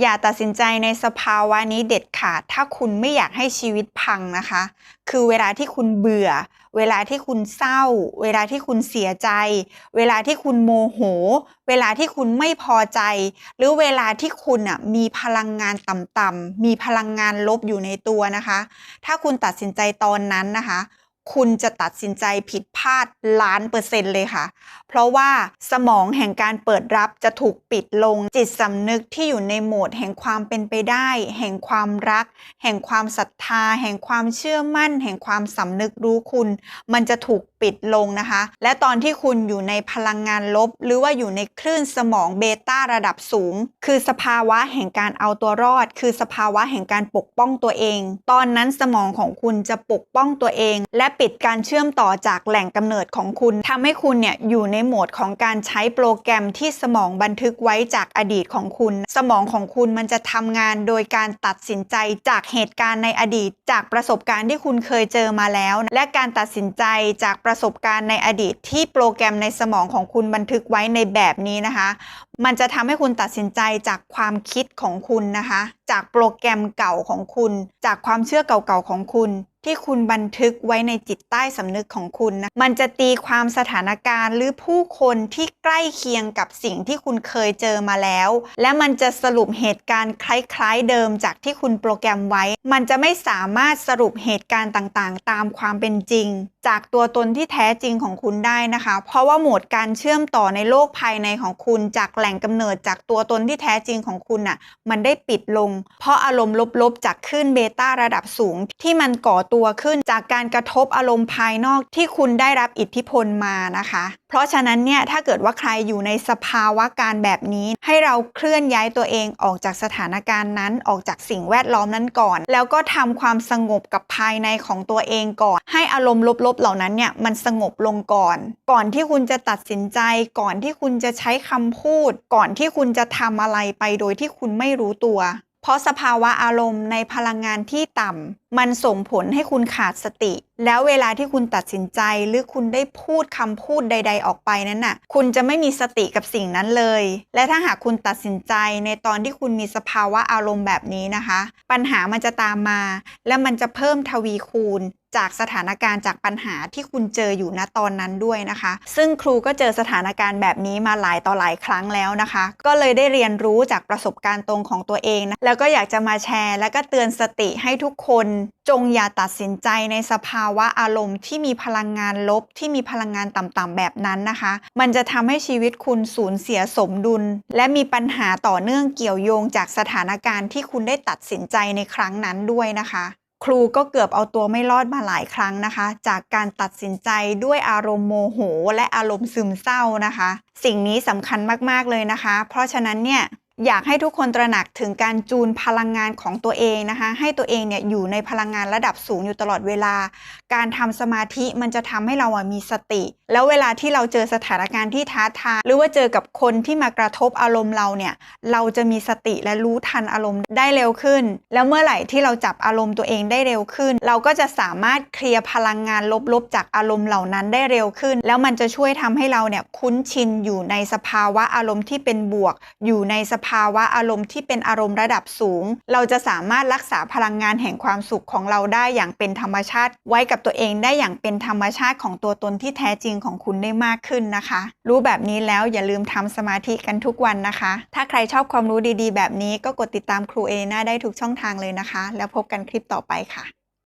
อย่าตัดสินใจในสภาวะนี้เด็ดขาด ถ้าคุณไม่อยากให้ชีวิตพังนะคะ คือเวลาที่คุณเบื่อ เวลาที่คุณเศร้า เวลาที่คุณเสียใจ เวลาที่คุณโมโห เวลาที่คุณไม่พอใจ หรือเวลาที่คุณอะมีพลังงานต่ำๆมีพลังงานลบอยู่ในตัวนะคะ ถ้าคุณตัดสินใจตอนนั้นนะคะ คุณจะตัดสินใจผิดพลาดล้านเปอร์เซ็นต์เลยค่ะ เพราะว่าสมองแห่งการเปิดรับจะถูกปิดลง จิตสำนึกที่อยู่ในโหมดแห่งความเป็นไปได้ แห่งความรัก แห่งความศรัทธา แห่งความเชื่อมั่น แห่งความสำนึกรู้คุณ มันจะถูกปิดลงนะคะ และตอนที่คุณอยู่ในพลังงานลบ หรือว่าอยู่ในคลื่นสมองเบต้าระดับสูง คือสภาวะแห่งการเอาตัวรอด คือสภาวะแห่งการปกป้องตัวเอง ตอนนั้นสมองของคุณจะปกป้องตัวเอง และปิดการเชื่อมต่อจากแหล่งกำเนิดของคุณทำให้คุณเนี่ยอยู่ในโหมดของการใช้โปรแกรมที่สมองบันทึกไว้จากอดีตของคุณ สมองของคุณมันจะทำงานโดยการตัดสินใจจากเหตุการณ์ในอดีต จากประสบการณ์ที่คุณเคยเจอมาแล้ว และการตัดสินใจจากประสบการณ์ในอดีต ที่โปรแกรมในสมองของคุณบันทึกไว้ในแบบนี้นะคะ มันจะทำให้คุณตัดสินใจจากความคิดของคุณนะคะ จากโปรแกรมเก่าของคุณ จากความเชื่อเก่าๆของคุณ ที่คุณบันทึกไว้ในจิตใต้สำนึกของคุณนะ มันจะตีความสถานการณ์หรือผู้คนที่ใกล้เคียงกับสิ่งที่คุณเคยเจอมาแล้ว และมันจะสรุปเหตุการณ์คล้ายๆเดิมจากที่คุณโปรแกรมไว้ มันจะไม่สามารถสรุปเหตุการณ์ต่างๆ ตามความเป็นจริงจากตัวตนที่แท้จริงของคุณได้นะคะ เพราะว่าโหมดการเชื่อมต่อในโลกภายในของคุณจากแหล่งกำเนิดจากตัวตนที่แท้จริงของคุณน่ะมันได้ปิดลง เพราะอารมณ์ลบๆ จากคลื่นเบต้าระดับสูง ที่มันก่อตัวขึ้นจากการกระทบอารมณ์ภายนอกที่คุณได้รับอิทธิพลมานะคะ เพราะฉะนั้นเนี่ยถ้าเกิดว่าใครอยู่ในสภาวะการแบบนี้ ให้เราเคลื่อนย้ายตัวเองออกจากสถานการณ์นั้นออกจากสิ่งแวดล้อมนั้นก่อน แล้วก็ทำความสงบกับภายในของตัวเองก่อน ให้อารมณ์ลบๆเหล่านั้นเนี่ยมันสงบลงก่อน ก่อนที่คุณจะตัดสินใจ ก่อนที่คุณจะใช้คำพูด ก่อนที่คุณจะทำอะไรไปโดยที่คุณไม่รู้ตัว เพราะสภาวะอารมณ์ในพลังงานที่ต่ำมันส่งผลให้คุณขาดสติ แล้วเวลาที่คุณตัดสินใจหรือคุณได้พูดคำพูดใด ๆ ออกไปนั้นน่ะ คุณจะไม่มีสติกับสิ่งนั้นเลย และถ้าหากคุณตัดสินใจในตอนที่คุณมีสภาวะอารมณ์แบบนี้นะคะ ปัญหามันจะตามมา และมันจะเพิ่มทวีคูณ จากสถานการณ์จากปัญหาที่คุณเจออยู่ณตอนนั้นด้วยนะคะ ซึ่งครูก็เจอสถานการณ์แบบนี้มาหลายต่อหลายครั้งแล้วนะคะ ก็เลยได้เรียนรู้จากประสบการณ์ตรงของตัวเองนะแล้วก็อยากจะมาแชร์ และก็เตือนสติให้ทุกคนจงอย่าตัดสินใจในสภาวะอารมณ์ที่มีพลังงานลบที่มีพลังงานต่ำๆแบบนั้นนะคะ มันจะทำให้ชีวิตคุณสูญเสียสมดุล และมีปัญหาต่อเนื่องเกี่ยวโยงจากสถานการณ์ที่คุณได้ตัดสินใจในครั้งนั้นด้วยนะคะ ครูก็เกือบเอาตัวไม่รอดมาหลายครั้งนะคะ จากการตัดสินใจด้วยอารมณ์โมโห และอารมณ์ซึมเศร้านะคะ สิ่งนี้สำคัญมากๆเลยนะคะ เพราะฉะนั้นเนี่ยอยากให้ทุกคนตระหนักถึงการจูนพลังงานของตัวเองนะคะ ให้ตัวเองเนี่ยอยู่ในพลังงานระดับสูงอยู่ตลอดเวลา การทำสมาธิมันจะทำให้เรามีสติ แล้วเวลาที่เราเจอสถานการณ์ที่ท้าทายหรือว่าเจอกับคนที่มากระทบอารมณ์เราเนี่ย เราจะมีสติและรู้ทันอารมณ์ได้เร็วขึ้น แล้วเมื่อไหร่ที่เราจับอารมณ์ตัวเองได้เร็วขึ้น เราก็จะสามารถเคลียร์พลังงานลบๆ จากอารมณ์เหล่านั้นได้เร็วขึ้น แล้วมันจะช่วยทำให้เราเนี่ยคุ้นชินอยู่ในสภาวะอารมณ์ที่เป็นบวก อยู่ในสภาวะอารมณ์ที่เป็นอารมณ์ระดับสูง เราจะสามารถรักษาพลังงานแห่งความสุขของเราได้อย่างเป็นธรรมชาติ ไว้กับตัวเองได้อย่างเป็นธรรมชาติของตัวตนที่แท้จริงของคุณได้มากขึ้นนะคะ รู้แบบนี้แล้วอย่าลืมทำสมาธิกันทุกวันนะคะ ถ้าใครชอบความรู้ดีๆ แบบนี้ก็กดติดตามครูเอน่าได้ทุกช่องทางเลยนะคะ แล้วพบกันคลิปต่อไปค่ะ